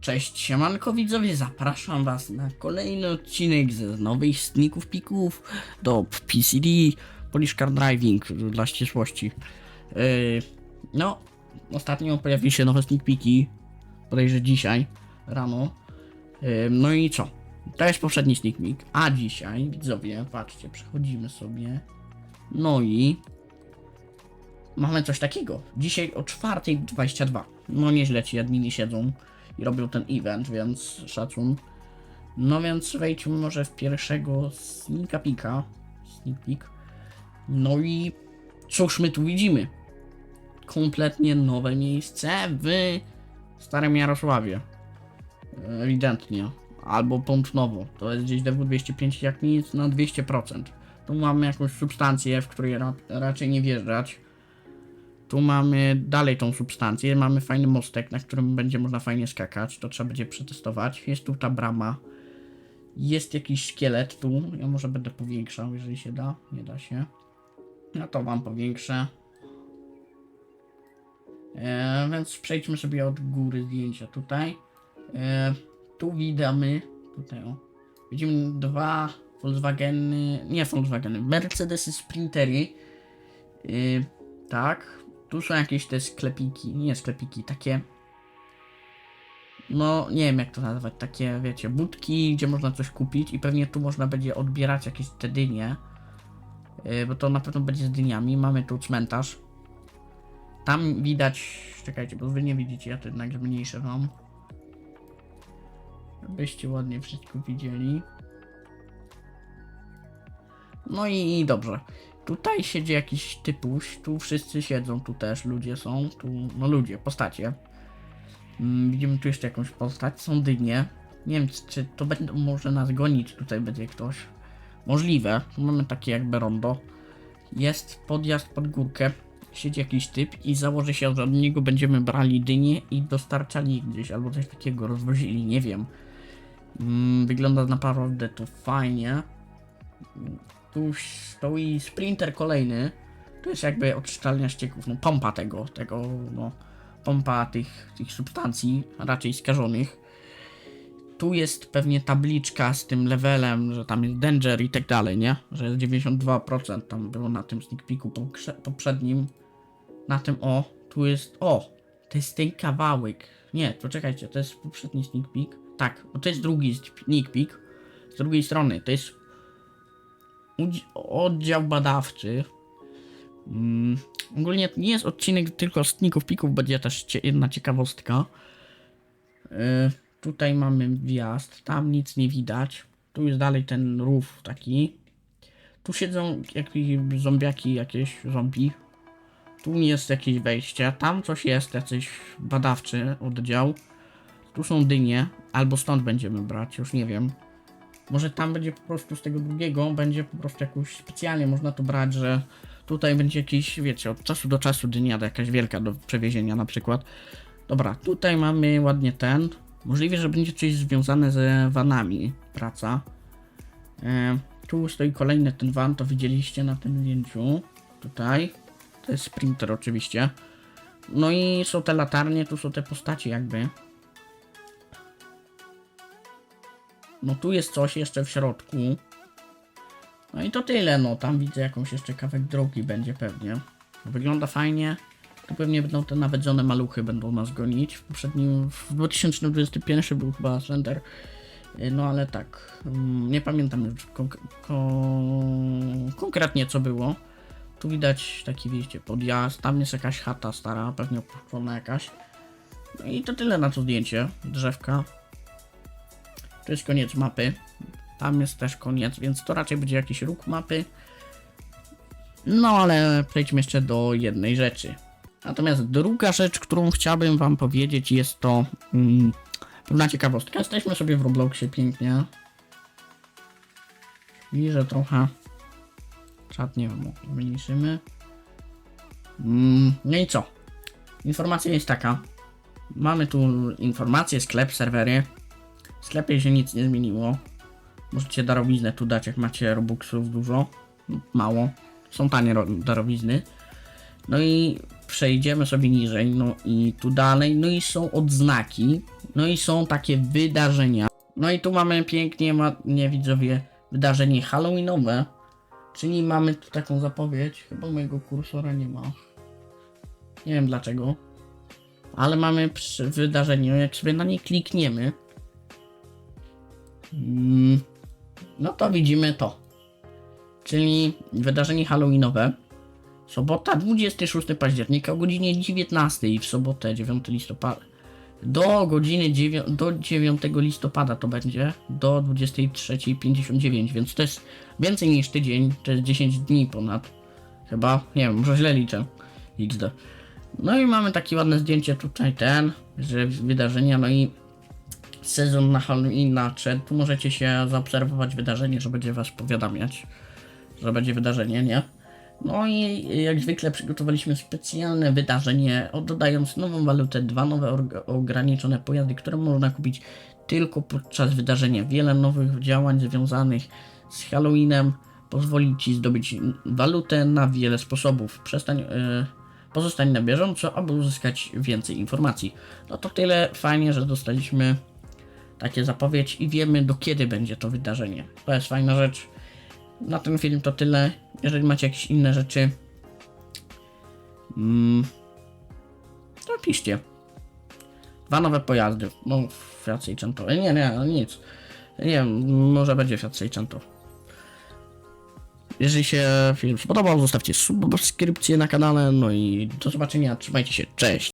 Cześć, siemanko widzowie, zapraszam was na kolejny odcinek z nowych sneaków pików do PCD, Polish Car Driving dla ścisłości. Yy, no, ostatnio pojawiły się nowe sneak piki, bodajże dzisiaj, rano. Yy, no i co? To jest poprzedni sneak peek, a dzisiaj, widzowie, patrzcie, przechodzimy sobie. No i mamy coś takiego. Dzisiaj o 4.22. No nieźle ci admini siedzą i robią ten event, więc szacun. No więc wejdźmy może w pierwszego sneaka pika. Sneak peek. No i cóż my tu widzimy? Kompletnie nowe miejsce w Starym Jarosławie. Ewidentnie. Albo Pątnowo. To jest gdzieś DW205 jak nic na 200%. Tu mamy jakąś substancję, w której ra raczej nie wjeżdżać. Tu mamy dalej tą substancję, mamy fajny mostek, na którym będzie można fajnie skakać, to trzeba będzie przetestować. Jest tu ta brama. Jest jakiś szkielet tu, ja może będę powiększał, jeżeli się da, nie da się. No to wam powiększę. E, więc przejdźmy sobie od góry zdjęcia tutaj. E, tu widamy, tutaj o, widzimy dwa Volkswageny, nie Volkswageny, Mercedesy Sprintery. E, tak, tu są jakieś te sklepiki, nie sklepiki, takie. No, nie wiem jak to nazwać, takie wiecie, budki, gdzie można coś kupić i pewnie tu można będzie odbierać jakieś te dynie. Yy, bo to na pewno będzie z dyniami. Mamy tu cmentarz. Tam widać, czekajcie, bo wy nie widzicie, ja to jednak zmniejszę wam. Żebyście ładnie wszystko widzieli. No i dobrze. Tutaj siedzi jakiś typuś, tu wszyscy siedzą, tu też ludzie są, tu, no ludzie, postacie. Mm, widzimy tu jeszcze jakąś postać, są dynie. Nie wiem, czy to będą może nas gonić, tutaj będzie ktoś. Możliwe, tu mamy takie jakby rondo. Jest podjazd pod górkę, siedzi jakiś typ i założy się, że od niego będziemy brali dynie i dostarczali gdzieś, albo coś takiego, rozwozili, nie wiem. Mm, wygląda naprawdę to fajnie tu stoi sprinter kolejny. To jest jakby odczytalnia ścieków, no pompa tego, tego, no pompa tych, tych substancji, raczej skażonych. Tu jest pewnie tabliczka z tym levelem, że tam jest danger i tak dalej, nie? Że jest 92% tam było na tym sneak peeku poprze- poprzednim. Na tym, o, tu jest, o, to jest ten kawałek. Nie, poczekajcie, to jest poprzedni sneak peek. Tak, bo to jest drugi sneak peek. Z drugiej strony, to jest oddział badawczy. Mm, ogólnie to nie jest odcinek tylko sników pików, będzie też jedna ciekawostka. Yy, tutaj mamy wjazd, tam nic nie widać. Tu jest dalej ten rów taki. Tu siedzą jakieś zombiaki, jakieś zombie. Tu jest jakieś wejście, tam coś jest, jakiś badawczy oddział. Tu są dynie, albo stąd będziemy brać, już nie wiem. Może tam będzie po prostu z tego drugiego, będzie po prostu jakoś specjalnie można to brać, że tutaj będzie jakiś, wiecie, od czasu do czasu dynia jakaś wielka do przewiezienia na przykład. Dobra, tutaj mamy ładnie ten. Możliwe, że będzie coś związane ze vanami praca. E, tu stoi kolejny ten van, to widzieliście na tym zdjęciu. Tutaj. To jest sprinter oczywiście. No i są te latarnie, tu są te postacie jakby. No tu jest coś jeszcze w środku. No i to tyle, no tam widzę jakąś jeszcze kawałek drogi będzie pewnie. Wygląda fajnie. Tu pewnie będą te nawiedzone maluchy będą nas gonić. W poprzednim, w 2021 był chyba Slender. Y, No ale tak, mm, nie pamiętam już konk kon konkretnie co było. Tu widać taki, wiecie, podjazd, tam jest jakaś chata stara, pewnie opuszczona jakaś. No i to tyle na to zdjęcie, drzewka. To jest koniec mapy. Tam jest też koniec, więc to raczej będzie jakiś róg mapy. No ale przejdźmy jeszcze do jednej rzeczy. Natomiast druga rzecz, którą chciałbym wam powiedzieć jest to mm, pewna ciekawostka. Jesteśmy sobie w Robloxie pięknie. Bliżej trochę. Czat nie wiem, zmniejszymy. Mm, no i co? Informacja jest taka. Mamy tu informacje, sklep, serwery. W sklepie się nic nie zmieniło. Możecie darowiznę tu dać, jak macie robuxów dużo. Mało. Są tanie ro- darowizny. No i przejdziemy sobie niżej, no i tu dalej, no i są odznaki, no i są takie wydarzenia. No i tu mamy pięknie, nie widzowie, wydarzenie halloweenowe, czyli mamy tu taką zapowiedź, chyba mojego kursora nie ma. Nie wiem dlaczego, ale mamy wydarzenie, jak sobie na nie klikniemy, no to widzimy to. Czyli wydarzenie halloweenowe. Sobota 26 października o godzinie 19 w sobotę 9 listopada. Do godziny 9, do 9 listopada to będzie do 23.59, więc to jest więcej niż tydzień, to jest 10 dni ponad. Chyba, nie wiem, może źle liczę. XD. No i mamy takie ładne zdjęcie tutaj, ten, że wydarzenia, no i sezon na Halloween nadszedł. Tu możecie się zaobserwować wydarzenie, że będzie was powiadamiać, że będzie wydarzenie, nie? No i jak zwykle przygotowaliśmy specjalne wydarzenie, dodając nową walutę, dwa nowe ograniczone pojazdy, które można kupić tylko podczas wydarzenia. Wiele nowych działań związanych z Halloweenem pozwoli Ci zdobyć walutę na wiele sposobów. Przestań, e, pozostań na bieżąco, aby uzyskać więcej informacji. No to tyle, fajnie, że dostaliśmy takie zapowiedź i wiemy do kiedy będzie to wydarzenie. To jest fajna rzecz. Na ten film to tyle. Jeżeli macie jakieś inne rzeczy, mm, to piszcie. Dwa nowe pojazdy. No, Fiat Seicento. Nie, nie, nic. Nie może będzie Fiat Seicento. Jeżeli się film spodobał, zostawcie subskrypcję na kanale. No i do zobaczenia. Trzymajcie się. Cześć.